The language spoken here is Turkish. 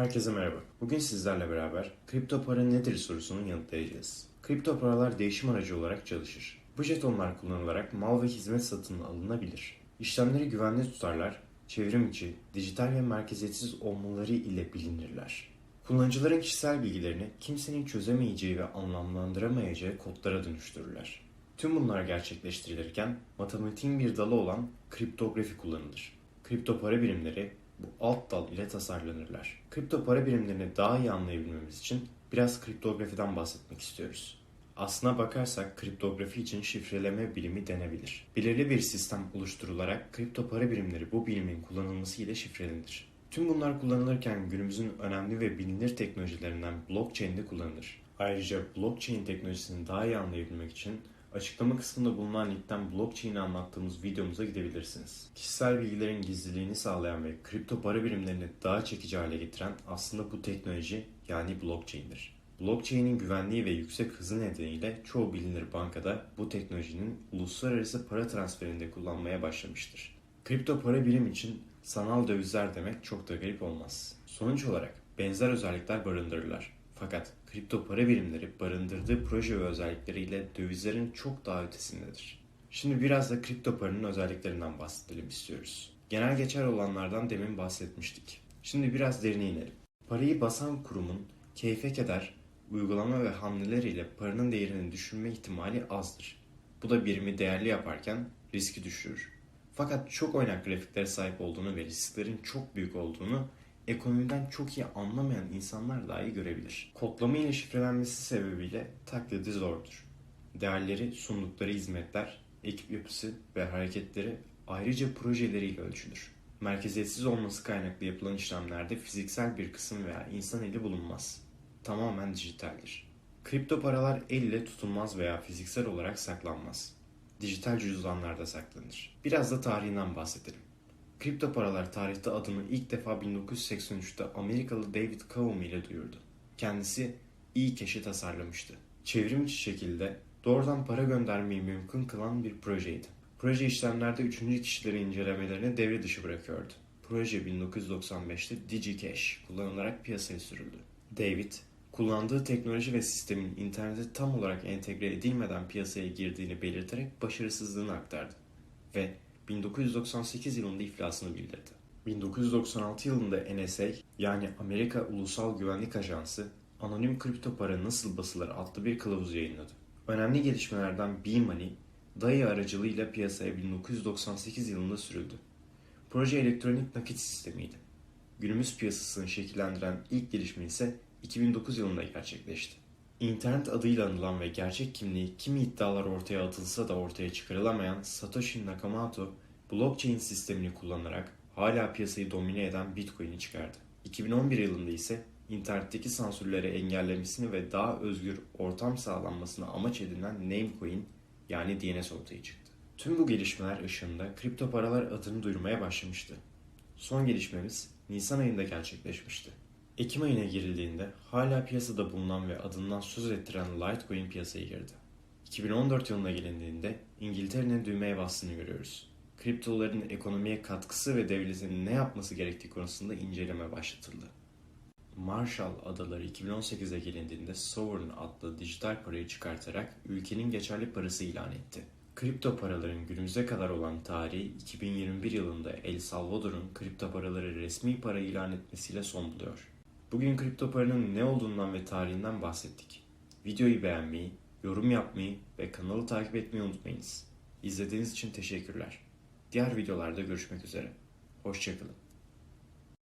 Herkese merhaba. Bugün sizlerle beraber kripto para nedir sorusunun yanıtlayacağız. Kripto paralar değişim aracı olarak çalışır. Bu jetonlar kullanılarak mal ve hizmet satın alınabilir. İşlemleri güvenli tutarlar, çevrim içi, dijital ve merkeziyetsiz olmaları ile bilinirler. Kullanıcıların kişisel bilgilerini kimsenin çözemeyeceği ve anlamlandıramayacağı kodlara dönüştürürler. Tüm bunlar gerçekleştirilirken matematiğin bir dalı olan kriptografi kullanılır. Kripto para birimleri bu alt dal ile tasarlanırlar. Kripto para birimlerini daha iyi anlayabilmemiz için biraz kriptografiden bahsetmek istiyoruz. Aslına bakarsak kriptografi için şifreleme bilimi denebilir. Belirli bir sistem oluşturularak kripto para birimleri bu bilimin kullanılması ile şifrelenir. Tüm bunlar kullanılırken günümüzün önemli ve bilinir teknolojilerinden blockchain de kullanılır. Ayrıca blockchain teknolojisini daha iyi anlayabilmek için Açıklama kısmında bulunan linkten blockchain'i anlattığımız videomuza gidebilirsiniz. Kişisel bilgilerin gizliliğini sağlayan ve kripto para birimlerini daha çekici hale getiren aslında bu teknoloji yani blockchain'dir. Blockchain'in güvenliği ve yüksek hızı nedeniyle çoğu bilinir bankada bu teknolojinin uluslararası para transferinde kullanmaya başlamıştır. Kripto para birim için sanal dövizler demek çok da garip olmaz. Sonuç olarak benzer özellikler barındırırlar. Fakat kripto para birimleri barındırdığı proje ve özellikleriyle dövizlerin çok daha ötesindedir. Şimdi biraz da kripto paranın özelliklerinden bahsedelim istiyoruz. Genel geçer olanlardan demin bahsetmiştik. Şimdi biraz derine inelim. Parayı basan kurumun keyfe keder, uygulama ve hamleleriyle paranın değerini düşürme ihtimali azdır. Bu da birimi değerli yaparken riski düşürür. Fakat çok oynak grafiklere sahip olduğunu ve risklerin çok büyük olduğunu ekonomiden çok iyi anlamayan insanlar dahi görebilir. Kodlama ile şifrelenmesi sebebiyle taklidi zordur. Değerleri, sundukları hizmetler, ekip yapısı ve hareketleri ayrıca projeleriyle ölçülür. Merkeziyetsiz olması kaynaklı yapılan işlemlerde fiziksel bir kısım veya insan eli bulunmaz. Tamamen dijitaldir. Kripto paralar el ile tutulmaz veya fiziksel olarak saklanmaz. Dijital cüzdanlarda saklanır. Biraz da tarihinden bahsedelim. Kripto paralar tarihte adını ilk defa 1983'te Amerikalı David Kaum ile duyurdu. Kendisi e-cash'i tasarlamıştı. Çevrim içi şekilde doğrudan para göndermeyi mümkün kılan bir projeydi. Proje işlemlerde üçüncü kişileri incelemelerini devre dışı bırakıyordu. Proje 1995'te DigiCash kullanılarak piyasaya sürüldü. David, kullandığı teknoloji ve sistemin internete tam olarak entegre edilmeden piyasaya girdiğini belirterek başarısızlığını aktardı ve 1998 yılında iflasını bildirdi. 1996 yılında NSA yani Amerika Ulusal Güvenlik Ajansı Anonim Kripto Para Nasıl Basılır adlı bir kılavuz yayınladı. Önemli gelişmelerden B-Money, DAI aracılığıyla piyasaya 1998 yılında sürüldü. Proje elektronik nakit sistemiydi. Günümüz piyasasını şekillendiren ilk gelişme ise 2009 yılında gerçekleşti. İnternet adıyla anılan ve gerçek kimliği kimi iddialar ortaya atılsa da ortaya çıkarılamayan Satoshi Nakamoto, blockchain sistemini kullanarak hala piyasayı domine eden Bitcoin'i çıkardı. 2011 yılında ise internetteki sansürleri engellemesini ve daha özgür ortam sağlanmasını amaç edinen Namecoin yani DNS ortaya çıktı. Tüm bu gelişmeler ışığında kripto paralar adını duyurmaya başlamıştı. Son gelişmemiz Nisan ayında gerçekleşmişti. Ekim ayına girildiğinde hala piyasada bulunan ve adından söz ettiren Litecoin piyasaya girdi. 2014 yılına gelindiğinde İngiltere'nin düğmeye bastığını görüyoruz. Kriptoların ekonomiye katkısı ve devletin ne yapması gerektiği konusunda inceleme başlatıldı. Marshall Adaları 2018'e gelindiğinde Sovereign adlı dijital parayı çıkartarak ülkenin geçerli parası ilan etti. Kripto paraların günümüze kadar olan tarihi 2021 yılında El Salvador'un kripto paraları resmi para ilan etmesiyle son buluyor. Bugün kripto paranın ne olduğundan ve tarihinden bahsettik. Videoyu beğenmeyi, yorum yapmayı ve kanalı takip etmeyi unutmayınız. İzlediğiniz için teşekkürler. Diğer videolarda görüşmek üzere. Hoşçakalın.